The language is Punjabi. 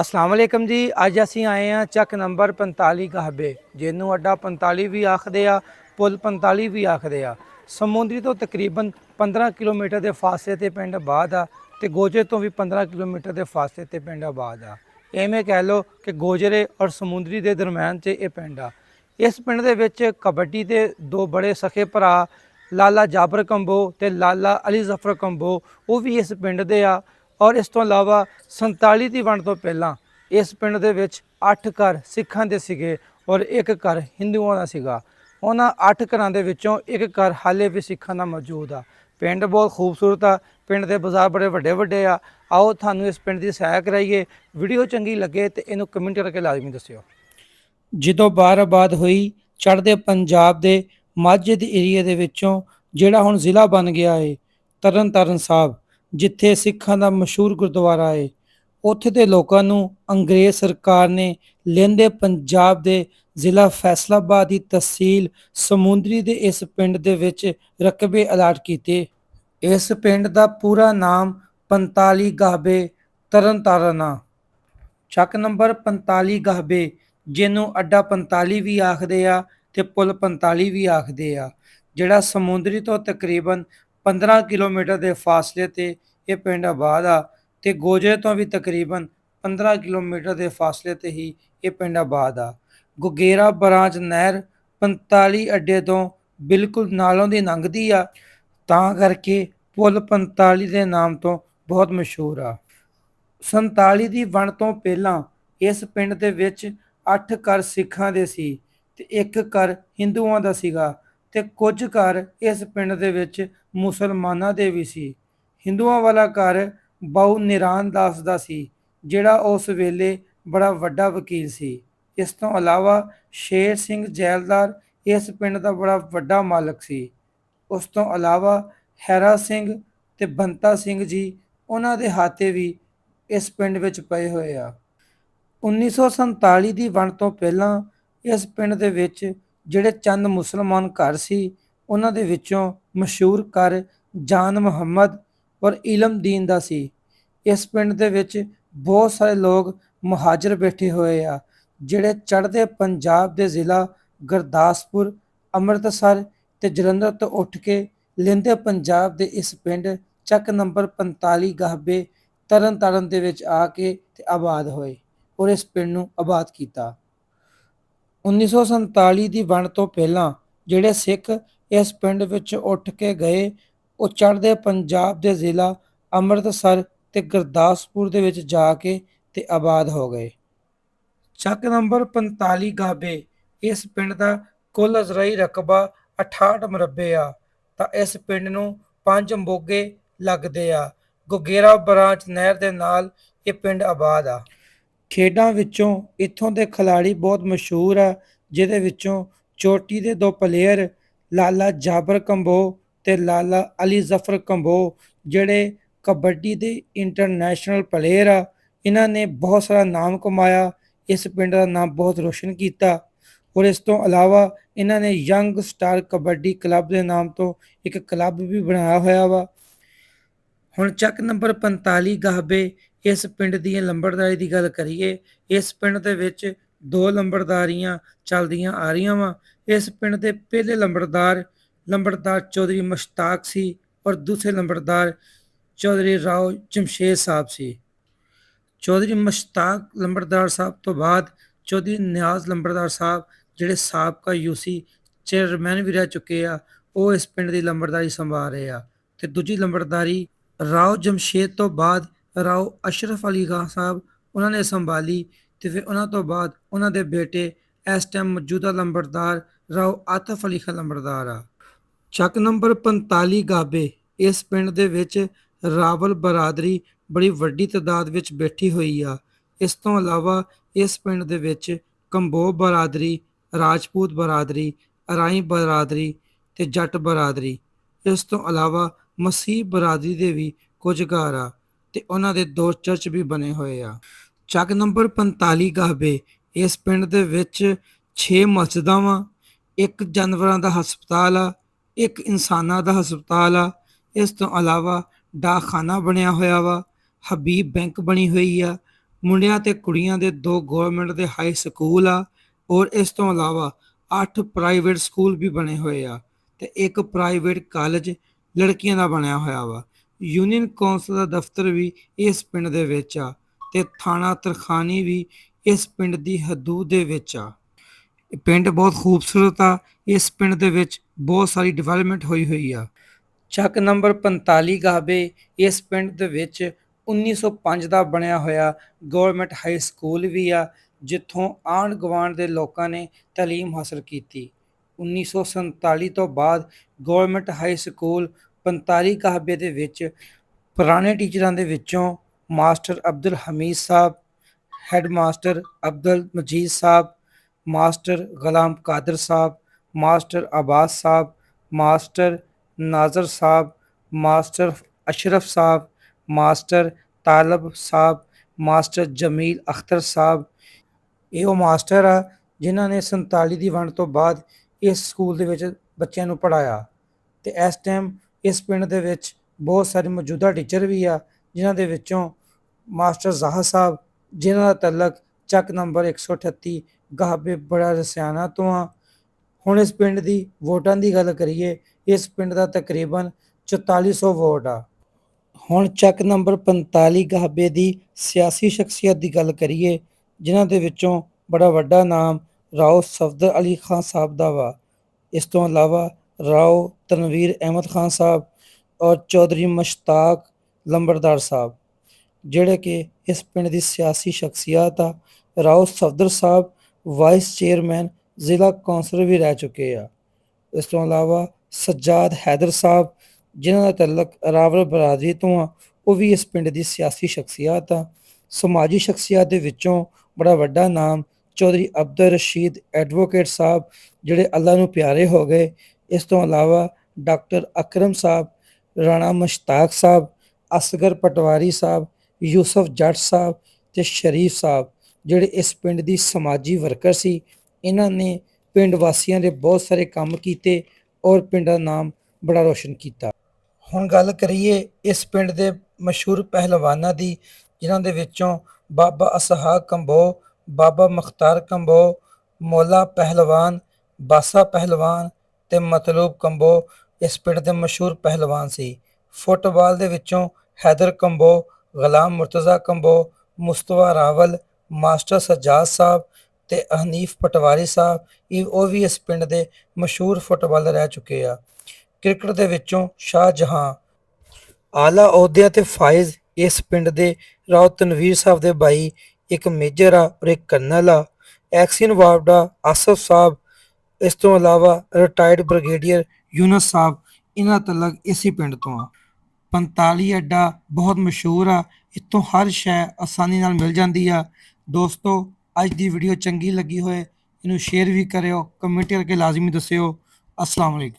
ਅਸਲਾਮ ਵਾਲੇਕਮ ਜੀ, ਅੱਜ ਅਸੀਂ ਆਏ ਹਾਂ ਚੱਕ ਨੰਬਰ 45 ਗਾਹਬੇ, ਜਿਹਨੂੰ ਅੱਡਾ 45 ਵੀ ਆਖਦੇ ਆ, ਪੁਲ 45 ਵੀ ਆਖਦੇ ਆ। ਸਮੁੰਦਰੀ ਤੋਂ ਤਕਰੀਬਨ 15 ਕਿਲੋਮੀਟਰ ਦੇ ਫਾਸਲੇ ਤੇ ਪਿੰਡ ਆਬਾਦ ਆ ਤੇ ਗੋਜੇ ਤੋਂ ਵੀ 15 ਕਿਲੋਮੀਟਰ ਦੇ ਫਾਸਲੇ ਤੇ ਪਿੰਡ ਆਬਾਦ ਆ। ਐਵੇਂ ਕਹਿ ਲਓ ਕਿ ਗੋਜਰੇ ਔਰ ਸਮੁੰਦਰੀ ਦੇ ਦਰਮਿਆਨ 'ਚ ਇਹ ਪਿੰਡ ਆ। ਇਸ ਪਿੰਡ ਦੇ ਵਿੱਚ ਕਬੱਡੀ ਦੇ ਦੋ ਬੜੇ ਸਖੇ ਭਰਾ, ਲਾਲਾ ਜਾਬਰ ਕੰਬੋ ਤੇ ਲਾਲਾ ਅਲੀ ਜ਼ਫਰ ਕੰਬੋ, ਉਹ ਵੀ ਇਸ ਪਿੰਡ ਦੇ ਆ। ਔਰ ਇਸ ਤੋਂ ਇਲਾਵਾ 47 ਦੀ ਵੰਡ ਤੋਂ ਪਹਿਲਾਂ ਇਸ ਪਿੰਡ ਦੇ ਵਿੱਚ 8 ਘਰ ਸਿੱਖਾਂ ਦੇ ਸੀਗੇ ਔਰ ਇੱਕ ਘਰ ਹਿੰਦੂਆਂ ਦਾ ਸੀਗਾ। ਉਹਨਾਂ 8 ਘਰਾਂ ਦੇ ਵਿੱਚੋਂ ਇੱਕ ਘਰ ਹਾਲੇ ਵੀ ਸਿੱਖਾਂ ਦਾ ਮੌਜੂਦ ਆ। ਪਿੰਡ ਬਹੁਤ ਖੂਬਸੂਰਤ ਆ, ਪਿੰਡ ਦੇ ਬਾਜ਼ਾਰ ਬੜੇ ਵੱਡੇ ਵੱਡੇ ਆ। ਆਓ ਤੁਹਾਨੂੰ ਇਸ ਪਿੰਡ ਦੀ ਸੈਰ ਕਰਾਈਏ। ਵੀਡੀਓ ਚੰਗੀ ਲੱਗੇ ਤੇ ਇਹਨੂੰ ਕਮੈਂਟ ਕਰਕੇ ਲਾਜ਼ਮੀ ਦੱਸਿਓ। ਜਦੋਂ ਬਾਰ ਆਬਾਦ ਹੋਈ, ਚੜ੍ਹਦੇ ਪੰਜਾਬ ਦੇ ਮਾਝੇ ਦੇ ਏਰੀਆ ਦੇ ਵਿੱਚੋਂ ਜਿਹੜਾ ਹੁਣ ਜ਼ਿਲ੍ਹਾ ਬਣ ਗਿਆ ਏ ਤਰਨ ਤਾਰਨ ਸਾਹਿਬ ਜਿੱਥੇ ਸਿੱਖਾਂ ਦਾ ਮਸ਼ਹੂਰ ਗੁਰਦੁਆਰਾ ਏ, ਉੱਥੇ ਦੇ ਲੋਕਾਂ ਨੂੰ ਅੰਗਰੇਜ਼ ਸਰਕਾਰ ਨੇ ਲਹਿੰਦੇ ਪੰਜਾਬ ਦੇ ਜ਼ਿਲ੍ਹਾ ਫੈਸਲਾਬਾਦ ਦੀ ਤਹਿਸੀਲ ਸਮੁੰਦਰੀ ਦੇ ਇਸ ਪਿੰਡ ਦੇ ਵਿੱਚ ਰਕਬੇ ਅਲਾਟ ਕੀਤੇ। ਇਸ ਪਿੰਡ ਦਾ ਪੂਰਾ ਨਾਮ 45 ਗਾਹਬੇ ਤਰਨਤਾਰਨ ਆ। ਚੱਕ ਨੰਬਰ 45 ਗਾਹਬੇ, ਜਿਹਨੂੰ ਅੱਡਾ 45 ਵੀ ਆਖਦੇ ਆ ਤੇ ਪੁਲ 45 ਵੀ ਆਖਦੇ ਆ, ਜਿਹੜਾ ਸਮੁੰਦਰੀ ਤੋਂ ਤਕਰੀਬਨ 15 ਕਿਲੋਮੀਟਰ ਦੇ ਫਾਸਲੇ ਤੇ ਇਹ ਪਿੰਡ ਆਬਾਦ ਆ ਤੇ ਗੋਜੇ ਤੋਂ ਵੀ ਤਕਰੀਬਨ 15 ਕਿਲੋਮੀਟਰ ਦੇ ਫਾਸਲੇ ਤੇ ਹੀ ਇਹ ਪਿੰਡ ਆਬਾਦ ਆ। ਗੁਗੇਰਾ ਬਰਾਂਚ ਨਹਿਰ 45 ਅੱਡੇ ਤੋਂ ਬਿਲਕੁਲ ਨਾਲੋਂ ਦੀ ਲੰਘਦੀ ਆ, ਤਾਂ ਕਰਕੇ ਪੁਲ 45 ਦੇ ਨਾਮ ਤੋਂ ਬਹੁਤ ਮਸ਼ਹੂਰ ਆ। 47 ਦੀ ਵੰਡ ਤੋਂ ਪਹਿਲਾਂ ਇਸ ਪਿੰਡ ਦੇ ਵਿੱਚ 8 ਘਰ ਸਿੱਖਾਂ ਦੇ ਸੀ ਤੇ ਇੱਕ ਘਰ ਹਿੰਦੂਆਂ ਦਾ ਸੀਗਾ ਤੇ ਕੁਝ ਘਰ ਇਸ ਪਿੰਡ ਦੇ ਵਿੱਚ ਮੁਸਲਮਾਨਾਂ ਦੇ ਵੀ ਸੀ। ਹਿੰਦੂਆਂ ਵਾਲਾ ਘਰ ਬਾਉ ਨਿਰਾਨ ਦਾਸ ਦਾ ਸੀ, ਜਿਹੜਾ ਉਸ ਵੇਲੇ ਬੜਾ ਵੱਡਾ ਵਕੀਲ ਸੀ। ਇਸ ਤੋਂ ਇਲਾਵਾ ਸ਼ੇਰ ਸਿੰਘ ਜੈਲਦਾਰ ਇਸ ਪਿੰਡ ਦਾ ਬੜਾ ਵੱਡਾ ਮਾਲਕ ਸੀ। ਉਸ ਤੋਂ ਇਲਾਵਾ ਹੈਰਾ ਸਿੰਘ ਤੇ ਬੰਤਾ ਸਿੰਘ ਜੀ ਉਹਨਾਂ ਦੇ ਹਾਤੇ ਵੀ ਇਸ ਪਿੰਡ ਵਿੱਚ ਪਏ ਹੋਏ ਆ। 1947 ਦੀ ਵੰਡ ਤੋਂ ਪਹਿਲਾਂ ਇਸ ਪਿੰਡ ਦੇ ਵਿੱਚ ਜਿਹੜੇ ਚੰਦ ਮੁਸਲਮਾਨ ਘਰ ਸੀ, ਉਹਨਾਂ ਦੇ ਵਿੱਚੋਂ ਮਸ਼ਹੂਰ ਘਰ ਜਾਨ ਮੁਹੰਮਦ ਔਰ ਇਲਮਦੀਨ ਦਾ ਸੀ। ਇਸ ਪਿੰਡ ਦੇ ਵਿੱਚ ਬਹੁਤ ਸਾਰੇ ਲੋਕ ਮੁਹਾਜਰ ਬੈਠੇ ਹੋਏ ਆ, ਜਿਹੜੇ ਚੜ੍ਹਦੇ ਪੰਜਾਬ ਦੇ ਜ਼ਿਲ੍ਹਾ ਗੁਰਦਾਸਪੁਰ, ਅੰਮ੍ਰਿਤਸਰ ਤੇ ਜਲੰਧਰ ਤੋਂ ਉੱਠ ਕੇ ਲੈਂਦੇ ਪੰਜਾਬ ਦੇ ਇਸ ਪਿੰਡ ਚੱਕ ਨੰਬਰ 45 ਗਾਹਬੇ ਤਰਨ ਤਾਰਨ ਦੇ ਵਿੱਚ ਆ ਕੇ ਤੇ ਆਬਾਦ ਹੋਏ ਔਰ ਇਸ ਪਿੰਡ ਨੂੰ ਆਬਾਦ ਕੀਤਾ। 1947 ਦੀ ਵੰਡ ਤੋਂ ਪਹਿਲਾਂ ਜਿਹੜੇ ਸਿੱਖ ਇਸ ਪਿੰਡ ਵਿੱਚ ਉੱਠ ਕੇ ਗਏ ਉਹ ਚੜ੍ਹਦੇ ਪੰਜਾਬ ਦੇ ਜ਼ਿਲ੍ਹਾ ਅੰਮ੍ਰਿਤਸਰ ਤੇ ਗੁਰਦਾਸਪੁਰ ਦੇ ਵਿੱਚ ਜਾ ਕੇ ਤੇ ਆਬਾਦ ਹੋ ਗਏ। ਚੱਕ ਨੰਬਰ 45 ਗਾਬੇ, ਇਸ ਪਿੰਡ ਦਾ ਕੁੱਲ ਅਜ਼ਰਾਈ ਰਕਬਾ 68 ਮਰਬੇ ਆ, ਤਾਂ ਇਸ ਪਿੰਡ ਨੂੰ ਪੰਜ ਮੋਗੇ ਲੱਗਦੇ ਆ। ਗੁਗੇਰਾ ਬ੍ਰਾਂਚ ਨਹਿਰ ਦੇ ਨਾਲ ਇਹ ਪਿੰਡ ਆਬਾਦ ਆ। ਖੇਡਾਂ ਵਿੱਚੋਂ ਇੱਥੋਂ ਦੇ ਖਿਲਾੜੀ ਬਹੁਤ ਮਸ਼ਹੂਰ ਆ, ਜਿਹਦੇ ਵਿੱਚੋਂ ਚੋਟੀ ਦੇ ਦੋ ਪਲੇਅਰ ਲਾਲਾ ਜਾਬਰ ਕੰਬੋ ਤੇ ਲਾਲਾ ਅਲੀ ਜ਼ਫਰ ਕੰਬੋ, ਜਿਹੜੇ ਕਬੱਡੀ ਦੇ ਇੰਟਰਨੈਸ਼ਨਲ ਪਲੇਅਰ ਆ, ਇਹਨਾਂ ਨੇ ਬਹੁਤ ਸਾਰਾ ਨਾਮ ਕਮਾਇਆ, ਇਸ ਪਿੰਡ ਦਾ ਨਾਮ ਬਹੁਤ ਰੋਸ਼ਨ ਕੀਤਾ। ਔਰ ਇਸ ਤੋਂ ਇਲਾਵਾ ਇਹਨਾਂ ਨੇ ਯੰਗ ਸਟਾਰ ਕਬੱਡੀ ਕਲੱਬ ਦੇ ਨਾਮ ਤੋਂ ਇੱਕ ਕਲੱਬ ਵੀ ਬਣਾਇਆ ਹੋਇਆ ਵਾ। ਹੁਣ ਚੱਕ ਨੰਬਰ 45 ਗਾਹਬੇ ਇਸ ਪਿੰਡ ਦੀ ਲੰਬੜਦਾਰੀ ਦੀ ਗੱਲ ਕਰੀਏ, ਇਸ ਪਿੰਡ ਦੇ ਵਿੱਚ ਦੋ ਲੰਬੜਦਾਰੀਆਂ ਚੱਲਦੀਆਂ ਆ ਰਹੀਆਂ ਵਾ। ਇਸ ਪਿੰਡ ਦੇ ਪਹਿਲੇ ਲੰਬੜਦਾਰ ਲੰਬੜਦਾਰ ਚੌਧਰੀ ਮੁਸ਼ਤਾਕ ਸੀ ਔਰ ਦੂਸਰੇ ਲੰਬੜਦਾਰ ਚੌਧਰੀ ਰਾਓ ਜਮਸ਼ੇਦ ਸਾਹਿਬ ਸੀ। ਚੌਧਰੀ ਮੁਸ਼ਤਾਕ ਲੰਬੜਦਾਰ ਸਾਹਿਬ ਤੋਂ ਬਾਅਦ ਚੌਧਰੀ ਨਿਆਜ਼ ਲੰਬੜਦਾਰ ਸਾਹਿਬ, ਜਿਹੜੇ ਸਾਬਕਾ ਯੂਸੀ ਚੇਅਰਮੈਨ ਵੀ ਰਹਿ ਚੁੱਕੇ ਆ, ਉਹ ਇਸ ਪਿੰਡ ਦੀ ਲੰਬੜਦਾਰੀ ਸੰਭਾਲ ਰਹੇ ਆ। ਤੇ ਦੂਜੀ ਲੰਬੜਦਾਰੀ ਰਾਓ ਜਮਸ਼ੇਦ ਤੋਂ ਬਾਅਦ ਰਾਓ ਅਸ਼ਰਫ ਅਲੀ ਖਾਨ ਸਾਹਿਬ, ਉਹਨਾਂ ਨੇ ਸੰਭਾਲੀ ਤੇ ਫਿਰ ਉਹਨਾਂ ਤੋਂ ਬਾਅਦ ਉਹਨਾਂ ਦੇ ਬੇਟੇ ਇਸ ਟਾਈਮ ਮੌਜੂਦਾ ਲੰਬੜਦਾਰ ਰਾਓ ਆਤਫ ਅਲੀ ਖਾਨ ਲੰਬੜਦਾਰ ਆ। ਚੱਕ ਨੰਬਰ 45 ਗਾਬੇ, ਇਸ ਪਿੰਡ ਦੇ ਵਿੱਚ ਰਾਵਲ ਬਰਾਦਰੀ ਬੜੀ ਵੱਡੀ ਤਾਦਾਦ ਵਿੱਚ ਬੈਠੀ ਹੋਈ ਆ। ਇਸ ਤੋਂ ਇਲਾਵਾ ਇਸ ਪਿੰਡ ਦੇ ਵਿੱਚ ਕੰਬੋ ਬਰਾਦਰੀ, ਰਾਜਪੂਤ ਬਰਾਦਰੀ, ਅਰਾਈ ਬਰਾਦਰੀ ਤੇ ਜੱਟ ਬਰਾਦਰੀ। ਇਸ ਤੋਂ ਇਲਾਵਾ ਮਸੀਹ ਬਰਾਦਰੀ ਦੇ ਵੀ ਕੁਝ ਘਰ ਆ ਤੇ ਉਹਨਾਂ ਦੇ ਦੋ ਚਰਚ ਵੀ ਬਣੇ ਹੋਏ ਆ। ਚੱਕ ਨੰਬਰ 45 ਗਾਹਬੇ ਇਸ ਪਿੰਡ ਦੇ ਵਿੱਚ 6 ਮਸਜਿਦਾਂ ਵਾ, ਇੱਕ ਜਾਨਵਰਾਂ ਦਾ ਹਸਪਤਾਲ ਆ ਇੱਕ ਇਨਸਾਨਾਂ ਦਾ ਹਸਪਤਾਲ ਆ। ਇਸ ਤੋਂ ਇਲਾਵਾ ਡਾਖਾਨਾ ਬਣਿਆ ਹੋਇਆ ਵਾ। ਹਬੀਬ ਬੈਂਕ ਬਣੀ ਹੋਈ ਆ। ਮੁੰਡਿਆਂ ਤੇ ਕੁੜੀਆਂ ਦੇ ਦੋ ਗਵਰਨਮੈਂਟ ਦੇ ਹਾਈ ਸਕੂਲ ਆ ਔਰ ਇਸ ਤੋਂ ਇਲਾਵਾ 8 ਪ੍ਰਾਈਵੇਟ ਸਕੂਲ ਵੀ ਬਣੇ ਹੋਏ ਆ ਤੇ ਇੱਕ ਪ੍ਰਾਈਵੇਟ ਕਾਲਜ ਲੜਕੀਆਂ ਦਾ ਬਣਿਆ ਹੋਇਆ ਵਾ। ਯੂਨੀਅਨ ਕੌਂਸਲ ਦਾ ਦਫ਼ਤਰ ਵੀ ਇਸ ਪਿੰਡ ਦੇ ਵਿੱਚ ਆ ਤੇ ਥਾਣਾ ਤਰਖਾਨੀ ਵੀ ਇਸ ਪਿੰਡ ਦੀ ਹਦੂਦ ਦੇ ਵਿੱਚ ਆ। ਪਿੰਡ ਬਹੁਤ ਖੂਬਸੂਰਤ ਆ। ਇਸ ਪਿੰਡ ਦੇ ਵਿੱਚ ਬਹੁਤ ਸਾਰੀ ਡਿਵੈਲਪਮੈਂਟ ਹੋਈ ਹੋਈ ਆ। ਚੱਕ ਨੰਬਰ 45 ਗਾਬੇ, ਇਸ ਪਿੰਡ ਦੇ ਵਿੱਚ 1905 ਦਾ ਬਣਿਆ ਹੋਇਆ ਗਵਰਨਮੈਂਟ ਹਾਈ ਸਕੂਲ ਵੀ ਆ, ਜਿੱਥੋਂ ਆਂਢ ਗੁਆਂਢ ਦੇ ਲੋਕਾਂ ਨੇ ਤਾਲੀਮ ਹਾਸਲ ਕੀਤੀ। 1947 ਤੋਂ ਬਾਅਦ ਗਵਰਨਮੈਂਟ ਹਾਈ ਸਕੂਲ 45 ਕਾਹਬੇ ਦੇ ਵਿੱਚ ਪੁਰਾਣੇ ਟੀਚਰਾਂ ਦੇ ਵਿੱਚੋਂ master Abdul Hamid Sahib head master Abdul Majid Sahib, master Ghulam Qadir Sahib master Abbas Sahib, master Nazar Sahib, master Ashraf Sahib, master Talib Sahib, master Jamil Akhtar Sahib. ਇਹ ਉਹ ਮਾਸਟਰ ਆ ਜਿਨ੍ਹਾਂ ਨੇ 47 ਦੀ ਵੰਡ ਤੋਂ ਬਾਅਦ ਇਸ ਸਕੂਲ ਦੇ ਵਿੱਚ ਬੱਚਿਆਂ ਨੂੰ ਪੜਾਇਆ ਤੇ ਇਸ ਟਾਈਮ ਇਸ ਪਿੰਡ ਦੇ ਵਿੱਚ ਬਹੁਤ ਸਾਰੇ ਮੌਜੂਦਾ ਟੀਚਰ ਵੀ ਆ, ਜਿਨ੍ਹਾਂ ਦੇ ਵਿੱਚੋਂ ਮਾਸਟਰ ਜ਼ਾਹਰ ਸਾਹਿਬ, ਜਿਨ੍ਹਾਂ ਦਾ ਤਲਕ ਚੱਕ ਨੰਬਰ 138 ਗਾਹਬੇ ਬੜਾ ਰਸਿਆਣਾ ਤੋਂ ਆ ਹੁਣ ਇਸ ਪਿੰਡ ਦੀ ਵੋਟਾਂ ਦੀ ਗੱਲ ਕਰੀਏ, ਇਸ ਪਿੰਡ ਦਾ ਤਕਰੀਬਨ 4400 ਵੋਟ ਆ। ਹੁਣ ਚੱਕ ਨੰਬਰ 45 ਗਾਬੇ ਦੀ ਸਿਆਸੀ ਸ਼ਖਸੀਅਤ ਦੀ ਗੱਲ ਕਰੀਏ, ਜਿਨ੍ਹਾਂ ਦੇ ਵਿੱਚੋਂ ਬੜਾ ਵੱਡਾ ਨਾਮ ਰਾਓ ਸਫਦਰ ਅਲੀ ਖਾਨ ਸਾਹਿਬ ਦਾ ਵਾ। ਇਸ ਤੋਂ ਇਲਾਵਾ ਰਾਓ ਤਨਵੀਰ ਅਹਿਮਦ ਖਾਨ ਸਾਹਿਬ ਔਰ ਚੌਧਰੀ ਮਸ਼ਤਾਕ ਲੰਬੜਦਾਰ ਸਾਹਿਬ, ਜਿਹੜੇ ਕਿ ਇਸ ਪਿੰਡ ਦੀ ਸਿਆਸੀ ਸ਼ਖਸੀਅਤ ਆ। ਰਾਓ ਸਫਦਰ ਸਾਹਿਬ, ਵਾਈਸ ਚੇਅਰਮੈਨ ਜ਼ਿਲ੍ਹਾ ਕੌਂਸਲਰ ਵੀ ਰਹਿ ਚੁੱਕੇ ਆ। ਇਸ ਤੋਂ ਇਲਾਵਾ ਸੱਜਾਦ ਹੈਦਰ ਸਾਹਿਬ, ਜਿਨ੍ਹਾਂ ਦਾ ਤਲਕ ਰਾਵਲ ਬਰਾਦਰੀ ਤੋਂ ਆ, ਉਹ ਵੀ ਇਸ ਪਿੰਡ ਦੀ ਸਿਆਸੀ ਸ਼ਖਸੀਅਤ ਆ। ਸਮਾਜੀ ਸ਼ਖਸੀਅਤ ਦੇ ਵਿੱਚੋਂ ਬੜਾ ਵੱਡਾ ਨਾਮ ਚੌਧਰੀ ਅਬਦੁਲ ਰਸ਼ੀਦ ਐਡਵੋਕੇਟ ਸਾਹਿਬ, ਜਿਹੜੇ ਅੱਲਾ ਨੂੰ ਪਿਆਰੇ ਹੋ ਗਏ। ਇਸ ਤੋਂ ਇਲਾਵਾ ਡਾਕਟਰ ਅਕਰਮ ਸਾਹਿਬ, ਰਾਣਾ ਮਸ਼ਤਾਕ ਸਾਹਿਬ, ਅਸਗਰ ਪਟਵਾਰੀ ਸਾਹਿਬ, ਯੂਸਫ ਜੱਟ ਸਾਹਿਬ ਤੇ ਸ਼ਰੀਫ ਸਾਹਿਬ, ਜਿਹੜੇ ਇਸ ਪਿੰਡ ਦੀ ਸਮਾਜੀ ਵਰਕਰ ਸੀ ਇਹਨਾਂ ਨੇ ਪਿੰਡ ਵਾਸੀਆਂ ਦੇ ਬਹੁਤ ਸਾਰੇ ਕੰਮ ਕੀਤੇ ਔਰ ਪਿੰਡ ਦਾ ਨਾਮ ਬੜਾ ਰੋਸ਼ਨ ਕੀਤਾ। ਹੁਣ ਗੱਲ ਕਰੀਏ ਇਸ ਪਿੰਡ ਦੇ ਮਸ਼ਹੂਰ ਪਹਿਲਵਾਨਾਂ ਦੀ, ਜਿਨ੍ਹਾਂ ਦੇ ਵਿੱਚੋਂ ਬਾਬਾ ਅਸਹਾਕ ਕੰਬੋ, ਬਾਬਾ ਮੁਖਤਾਰ ਕੰਬੋ, ਮੌਲਾ ਪਹਿਲਵਾਨ, ਬਾਸਾ ਪਹਿਲਵਾਨ ਤੇ ਮਤਲੂਬ ਕੰਬੋ ਇਸ ਪਿੰਡ ਦੇ ਮਸ਼ਹੂਰ ਪਹਿਲਵਾਨ ਸੀ। ਫੁੱਟਬਾਲ ਦੇ ਵਿੱਚੋਂ ਹੈਦਰ ਕੰਬੋ, ਗੁਲਾਮ ਮੁਰਤਜ਼ਾ ਕੰਬੋ ਮੁਸਤਵਾ ਰਾਵਲ, ਮਾਸਟਰ ਸਜਾਦ ਸਾਹਿਬ ਤੇ ਹਨੀਫ ਪਟਵਾਰੀ ਸਾਹਿਬ, ਇਹ ਉਹ ਵੀ ਇਸ ਪਿੰਡ ਦੇ ਮਸ਼ਹੂਰ ਫੁੱਟਬਾਲਰ ਰਹਿ ਚੁੱਕੇ ਆ। ਕ੍ਰਿਕਟ ਦੇ ਵਿੱਚੋਂ ਸ਼ਾਹ ਜਹਾਂ, ਆਲਾ ਅਹੁਦਿਆਂ ਤੇ ਫਾਇਜ਼ ਇਸ ਪਿੰਡ ਦੇ ਰਾਓ ਤਨਵੀਰ ਸਾਹਿਬ ਦੇ ਭਾਈ ਇੱਕ ਮੇਜਰ ਆ ਔਰ ਇੱਕ ਕਰਨਲ ਆ। ਐਕਸੀਨ ਵਾਰਡਾ ਆਸਫ ਸਾਹਿਬ, ਇਸ ਤੋਂ ਇਲਾਵਾ ਰਿਟਾਇਰਡ ਬ੍ਰਿਗੇਡੀਅਰ ਯੂਨਸ ਸਾਹਿਬ, ਇਹਨਾਂ ਤਲਕ ਇਸੇ ਪਿੰਡ ਤੋਂ ਆ। 45 ਅੱਡਾ ਬਹੁਤ ਮਸ਼ਹੂਰ ਆ, ਇੱਥੋਂ ਹਰ ਸ਼ੈ ਆਸਾਨੀ ਨਾਲ ਮਿਲ ਜਾਂਦੀ ਆ। ਦੋਸਤੋ ਅੱਜ ਦੀ ਵੀਡੀਓ ਚੰਗੀ ਲੱਗੀ ਹੋਏ, ਇਹਨੂੰ ਸ਼ੇਅਰ ਵੀ ਕਰਿਓ ਕਮੈਂਟ ਕਰਕੇ ਲਾਜ਼ਮੀ ਦੱਸਿਓ। ਅਸਲਾਮ ਅਲੈਕਮ।